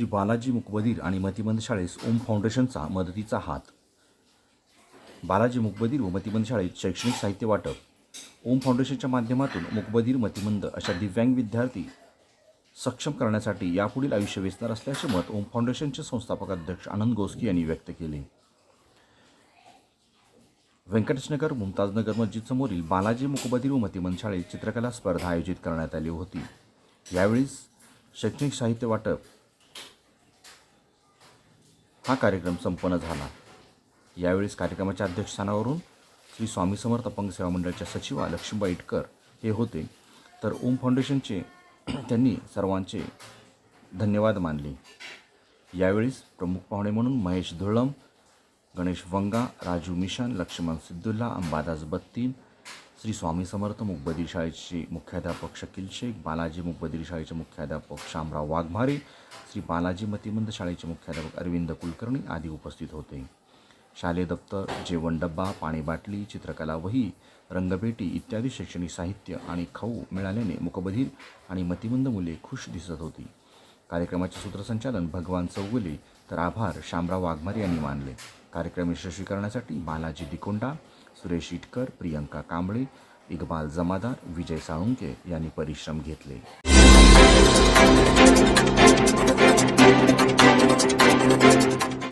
श्री बालाजी मुकबधीर आणि मतिमंद शाळेस ओम फाउंडेशनचा मदतीचा हात. बालाजी मुकबधीर व मतिमंद शाळेत शैक्षणिक साहित्य वाटप. ओम फाउंडेशनच्या माध्यमातून मुकबधीर मतिमंद अशा दिव्यांग विद्यार्थी सक्षम करण्यासाठी यापुढील आयुष्य वेचणार असल्याचे मत ओम फाउंडेशनचे संस्थापक अध्यक्ष आनंद गोस्की यांनी व्यक्त केले. व्यंकटेशनगर मुमताजनगर मस्जिदसमोरील बालाजी मुकबधीर व मतिमंद शाळेत चित्रकला स्पर्धा आयोजित करण्यात आली होती. यावेळीस शैक्षणिक साहित्य वाटप हा कार्यक्रम संपन्न झाला. यावेळेस कार्यक्रमाच्या अध्यक्षस्थानावरून श्री स्वामी समर्थ अपंग सेवा मंडळाच्या सचिवा लक्ष्मीबाई इटकर हे होते. तर ओम फाउंडेशनचे त्यांनी सर्वांचे धन्यवाद मानले. यावेळेस प्रमुख पाहुणे म्हणून महेश धुळम गणेश वंगा राजू मिशन लक्ष्मण सिद्दुल्ला अंबादास बत्तीन श्री स्वामी समर्थ मुकबधीर शाळेचे मुख्याध्यापक शकील शेख बालाजी मुकबधीर शाळेचे मुख्याध्यापक शामराव वाघमारे श्री बालाजी मतिमंद शाळेचे मुख्याध्यापक अरविंद कुलकर्णी आदी उपस्थित होते. शालेय दप्तर जेवण डब्बा पाणी बाटली चित्रकला वही रंगभेटी इत्यादी शैक्षणिक साहित्य आणि खाऊ मिळाल्याने मुकबधीर आणि मतिमंद मुले खुश दिसत होती. कार्यक्रमाचे सूत्रसंचालन भगवान चौगुले तर आभार शामराव वाघमारे यांनी मानले. कार्यक्रम यशस्वी करण्यासाठी बालाजी डिकोंडा सुरेश इटकर प्रियंका कांबळे इकबाल जमादार विजय साळुंके यांनी परिश्रम घेतले.